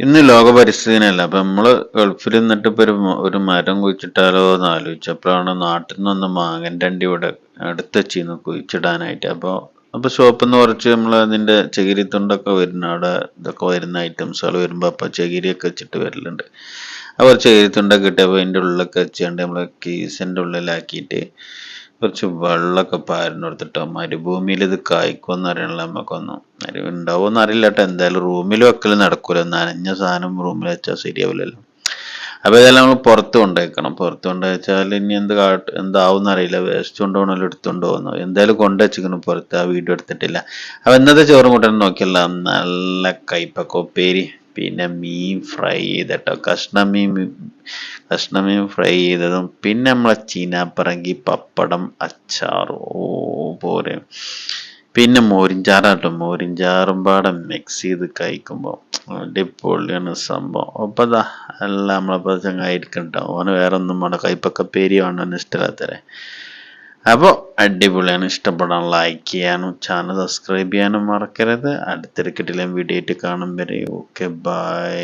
ഇന്ന് ലോക പരിസ്ഥിതിനല്ല അപ്പൊ നമ്മൾ ഗൾഫിൽ നിന്നിട്ട് ഇപ്പൊ ഒരു മരം കുഴിച്ചിട്ടാലോ എന്ന് ആലോചിച്ചപ്പോഴാണ് നാട്ടിൽ നിന്ന് മാങ്ങന്റെ അണ്ടി ഇവിടെ അടുത്തെച്ചിന്ന് കുഴിച്ചിടാനായിട്ട്. അപ്പൊ അപ്പൊ ഷോപ്പിൽ നിന്ന് കുറച്ച് നമ്മൾ അതിന്റെ ചകിരിത്തുണ്ടൊക്കെ വരുന്ന അവിടെ ഇതൊക്കെ വരുന്ന ഐറ്റംസുകൾ വരുമ്പോ അപ്പൊ ചകിരിയൊക്കെ വെച്ചിട്ട് വരലുണ്ട്. അവർ ചകിരിത്തുണ്ടൊക്കെ കിട്ടിയപ്പോൾ അതിന്റെ ഉള്ളിലൊക്കെ വെച്ചുകൊണ്ട് നമ്മളെ കീസിന്റെ ഉള്ളിലാക്കിയിട്ട് കുറച്ച് വെള്ളമൊക്കെ പാരുന്ന കൊടുത്തിട്ടോ മരുഭൂമിയിൽ ഇത് കായ്ക്കുമെന്ന് അറിയണല്ലോ നമുക്കൊന്നും ഉണ്ടാവുമെന്ന് അറിയില്ല കേട്ടോ. എന്തായാലും റൂമിൽ വെക്കൽ നടക്കൂല. നനഞ്ഞ സാധനം റൂമിൽ വെച്ചാൽ ശരിയാവില്ലല്ലോ. അപ്പൊ ഇതെല്ലാം നമ്മൾ പുറത്ത് കൊണ്ടുവയ്ക്കണം പുറത്ത് കൊണ്ടുവച്ചാൽ ഇനി എന്ത് കാട്ട് എന്താവും അറിയില്ല. വേസ്റ്റ് കൊണ്ടുപോകണല്ലോ എടുത്തുകൊണ്ട് പോകുന്നു. എന്തായാലും കൊണ്ടുവച്ചിരിക്കണം പുറത്ത് ആ വീഡിയോ എടുത്തിട്ടില്ല. അപ്പൊ ഇന്നത്തെ ചോറും കൂട്ടാൻ നോക്കിയല്ല. നല്ല കയ്പക്ക ഉപ്പേരി പിന്നെ മീൻ ഫ്രൈ ചെയ്തിട്ടോ. കഷ്ണം മീൻ ഫ്രൈ ചെയ്തതും പിന്നെ നമ്മളെ ചീനാപ്പറങ്കി പപ്പടം അച്ചാറും. ഓ പോരെ. പിന്നെ മോരിഞ്ചാറാട്ടോ മോരിഞ്ചാറും പാടെ മിക്സ് ചെയ്ത് കഴിക്കുമ്പോൾ അടിപൊളിയാണ് സംഭവം. അപ്പൊ അതാ എല്ലാം നമ്മളെ നമ്മളപ്പോ ചങ്ങായിരിക്കട്ടോ ഓന് വേറെ ഒന്നും വേണ്ട കൈപ്പക്ക പേരിയാണ് ഇഷ്ടമില്ലാത്തരെ അപ്പോൾ അടിപൊളിയാണ്. ഇഷ്ടപ്പെടാൻ ലൈക്ക് ചെയ്യാനും ചാനൽ സബ്സ്ക്രൈബ് ചെയ്യാനും മറക്കരുത്. അടുത്തൊരു കിട്ടില്ല വീഡിയോ ആയിട്ട് കാണും വരെ. Okay bye